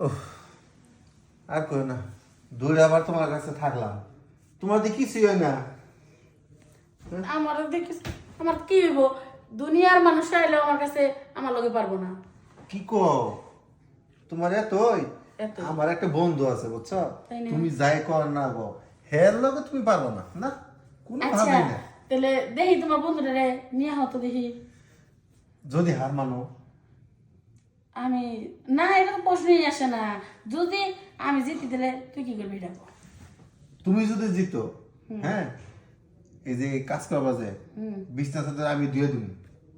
ওহ, আর কই না দূরে আবার তোমার কাছে থাকলাম। তোমার দিয়ে কিছুই হয় না। আমার দেখিস আমার কি হইব? দুনিয়ার মানুষ আইলেও আমার কাছে আমার লগে পারব না। কি কো তোমার এতই? এত। আমার একটা বন্ধু আছে বুঝছ? তাই না? তুমি যাই কর না গো হের লগে তুমি পারব না না? কোনো আচ্ছা ভাবেই না। তাহলে দেখি তোমার বন্ধুটা রে নিয়ে হতো দেখি। যদি হার মানো আমি না তো প্রশ্নই আসে না। যদি আমি জিতি দিলে তুই কি করবি এটা? তুমি যদি জিতো হ্যাঁ? এই যে কাজ করবা যে বিছনা চাদর আমি দিয়ে দিবি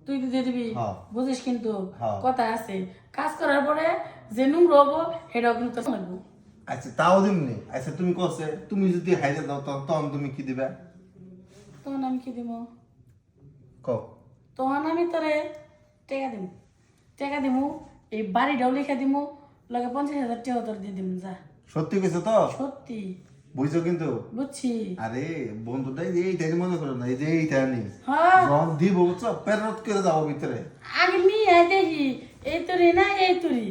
তুই তো দিয়ে দিবি। বুঝিস কিন্তু হ্যাঁ। কথা আছে। কাজ করার পরে যে নোংর হব সেটাও কিন্তু লাগবো আচ্ছা তাও দিমনি। আচ্ছা তুমি কছে তুমি যদি হাইরে দাও তখন তখন তুমি কি দিবে? তখন আমি কি দিব কও। তখন আমি তোরে টেকা দিব টেকা দিব এই বাড়িটাও লিখে দিব লগে পঞ্চাশ হাজার টাকা তোর দিয়ে দিব যা। সত্যি কইছো তো? সত্যি। বুঝছ কিন্তু? বুঝছি। আরে বন্ধুটাই এইটাই মনে করো না এই যে এইটা নেই। হ্যাঁ। রং দিব বুঝছ? প্যারত করে যাব ভিতরে। আগে নিয়ে আয় দেখি এই তুরি না এই তুরি।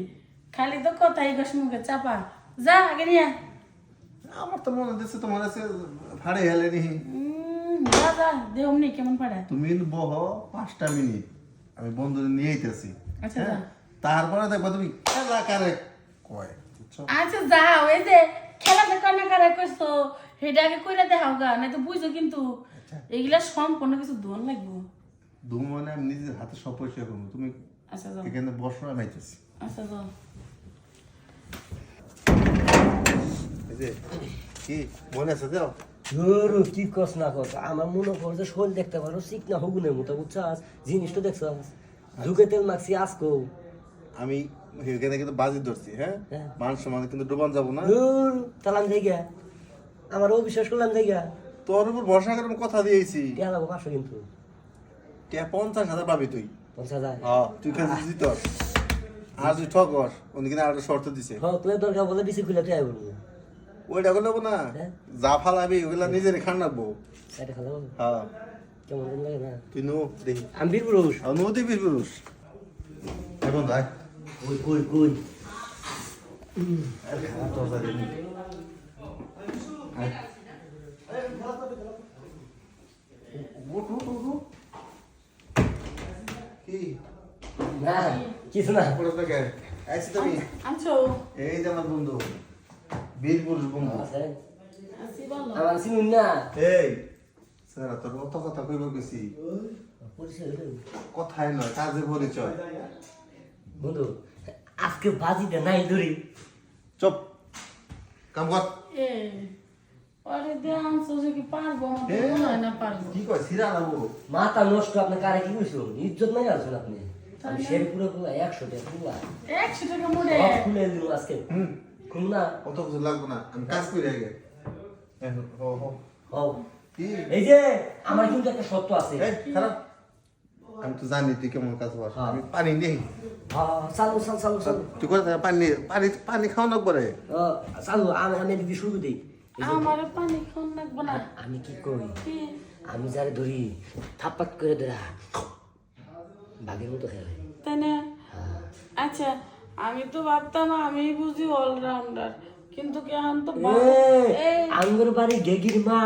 খালি তো কথাই গস মুখে চাপা। যা আগে নিয়ে। আমার তো মনে হচ্ছে তোমার কাছে ভাড়ে হেলে নি যা যা দেহ কেমন পাড়া তুমি বহ পাঁচটা মিনিট। আমি বন্ধুদের নিয়ে আইতেছি। আচ্ছা। তারপরে দেখবা তুমি খেলা কারে কয় আচ্ছা যা ওই যে খেলাতে কান্না করে কইছো সেটা আগে কইরা দেখাও গা নাই তো বুঝছ কিন্তু এগুলা সম্পূর্ণ কিছু দোন লাগবো। দু মানে আমি নিজের হাতে সব পরিষ্কার করব তুমি আচ্ছা যাও। এখানে বসো আমি আইতেছি। আচ্ছা যাও। এই যে কি মনে আছে যাও। ধরু কি কস না কস আমার মনে কর যে শোল দেখতে পারো চিকনা হগুনের মতো বুঝছাস? জিনিসটা দেখছাস? ঢুকে তেল মাখছি আজকো আমি এখানে কিন্তু বাজি ধরছি হ্যাঁ? হ্যাঁ। মান সমান কিন্তু ডুবান যাব না। ধুর তালাম জায়গা আমার অবিশ্বাস করলাম জায়গা তোর উপর ভরসা করে আমি কথা দিয়েছি। টিয়া লাগবো পাঁচশো কিন্তু। কে পঞ্চাশ হাজার পাবি তুই। পঞ্চাশ হাজার? হ্যাঁ তুই খেলতে জিত আর তুই ঠকস ওদিকে আর একটা শর্ত দিছে। হকলে দরকার বলে বেশি খুলে টিয়া বলব ওইটা করলে না। হ্যাঁ। যা ফালাবি ওগুলা নিজের খান রাখব এটা খালা হ্যাঁ কেমন লাগে না? তুই নো দেখি। আমি বীর পুরুষ নো দিবি পুরুষ এখন যাই কই কই কই কি? না কিছু না। তুমি। আনছো? এই যে আমার বন্ধু। বীর পুরুষ বন্ধু। আছে। আসি ভালো আমার চিনুন না এই স্যার তোর অত কথা কইব গেছি কথাই নয় কাজে পরিচয়। বন্ধু আজকে বাজিটা নাই ধরি। চুপ। কাম কর। এ আরে দে আনছো যে কি পারব আমার তো এ। না পারব। কি কয় সিরা লাগবো মাথা নষ্ট আপনি কারে কি কইছো? ইজ্জত নাই আছেন আপনি। আমি শের পুরো পুরো একশো টাকা পুরো। একশো টাকা মোড়ে। খুলে দিল আজকে। হুম। খুল না। অত কিছু লাগবো না। আমি কাজ করি আগে। এখন, ও, ও। এই যে আমার কিন্তু একটা সত্য আছে। আমি তো জানি তুই কেমন কাজ কর হ্যাঁ। আমি পানি নেই হ্যাঁ, চালু চালু চালু চালু। তুই করে থাক, পানি পানি পানি খাওয়া না পরে চালু আমি আমি এদিকে শুরু দিই। আমার পানি খান লাগবো না। আমি কি করি? আমি যারে ধরি থাপ্পাত করে ধরা। বাঘের মতো খেলে তাই না? আচ্ছা আমি তো ভাবতাম আমি বুঝি অলরাউন্ডার কিন্তু কেমন তো আঙ্গুর বাড়ি গেগির মা।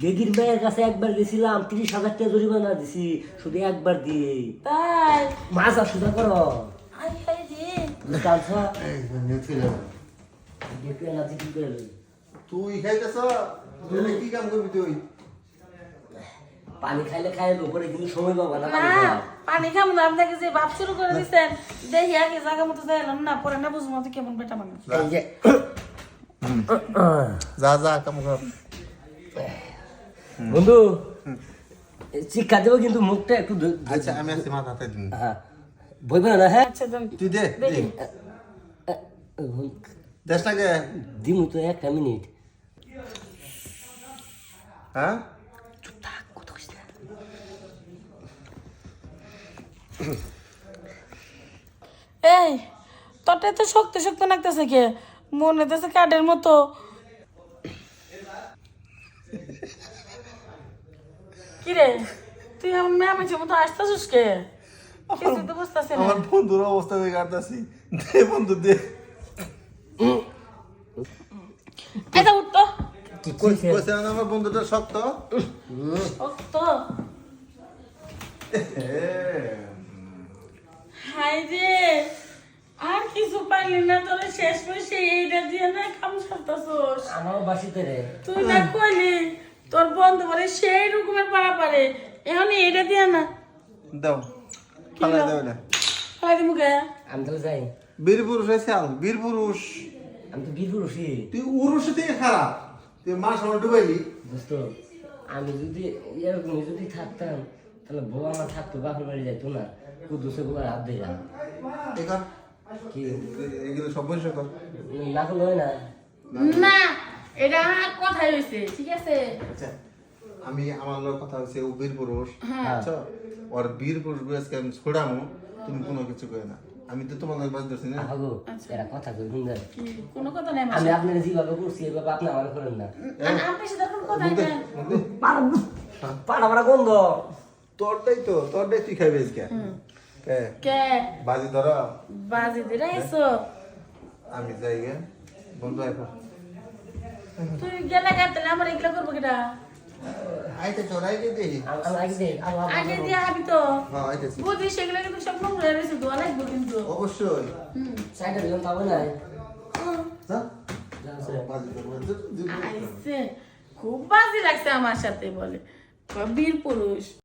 গেগির মায়ের কাছে একবার গেছিলাম তিরিশ হাজার টাকা জরিমানা দিছি শুধু একবার দিয়ে তাই? মাজা সুদা করো। তুই খাইতেছ? কি কাম করবি তুই? পানি খাইলে খাইলো পরে কিন্তু সময় পাবো না পানি খাব না আপনাকে যে ভাব শুরু করে দিচ্ছেন দেখি আগে জায়গা মতো যাইলাম না পরে না বুঝব কেমন বেটা মানুষ। যা যা কাম কর। বন্ধু শিক্ষা দেবো কিন্তু মুখটা একটু আচ্ছা আমি আছি মাথা হাতে দিন। হ্যাঁ। বইবে না হ্যাঁ? আচ্ছা তুই দে দেশটাকে দিমু তো একটা মিনিট। হ্যাঁ? থাক না। এই তোরটা তো শক্ত শক্ত লাগতেছে কে? মনে হইতেছে কাঠের মতো। কি তুই আমার মেয়ামেছে মতো আসতেছিস তো বুঝতেছি না আমার বন্ধুর অবস্থা দেখে কাটতাছি দে বন্ধু দে। এটা উঠ কি কইছে কইছে আমার বন্ধুটা শক্ত? শক্ত হাই রে আর কিছু পাইলি না তোরে শেষ বসে এইটা দিয়ে না কাম সারতাছস। আমার বাসিতে রে। তুই না কইলি তোর বন্ধু বলে সেই রকমের পাড়া পারে এখন এটা দিয়ে না। দাও। কি ফালাই দাও? এটা। খাই দিমু গে আমি তো যাই। বীর পুরুষ হয়েছে আল বীর পুরুষ। আমি তো বীর পুরুষই তুই উরুষ থেকে খারাপ তুই মা সামনে ডুবাইলি দোস্ত আমি যদি এরকম যদি থাকতাম তাহলে বউ আমার থাকতো বাপের বাড়ি যাইতো না। কুদুসে বউ হাত দিয়ে যান এখান কি? এগুলো সব বৈশাখ কর। হয় না। না। এটা কথাই হয়েছে ঠিক আছে? আচ্ছা আমি আমার লোক কথা হচ্ছে ও বীর পুরুষ হ্যাঁ। আচ্ছা ওর বীর পুরুষ বয়সকে আমি ছোড়ামো তুমি কোনো কিছু কই না। আমি তো তোমার বাজ ধরছি না। আহাগো এরা কথা কই কোনো কথা নাই আমি। আপনার যেভাবে করছি এভাবে আপনি আমার করেন না। আ- সাথে কোনো কথা নাই। পাড়া পাড়া গন্ধ। তোরটাই তো তোরটাই তুই খাইবে আজকে। কে? কে? বাজি ধরো। বাজি দিরা এসো আমি যাই গে। বন্ধু আইপো তুই গেলে গাতলে আমার এগুলো করব কেটা? আইতে দে। আগে দিয়ে তো। হ্যাঁ বুঝি সেগুলো কিন্তু সব নোংরা রয়েছে তো অনেক কিন্তু। অবশ্যই। সাইডে দিলাম পাবো না? যা জানছে বাজি ধরবো আইসে খুব বাজে লাগছে আমার সাথে বলে। বীর পুরুষ।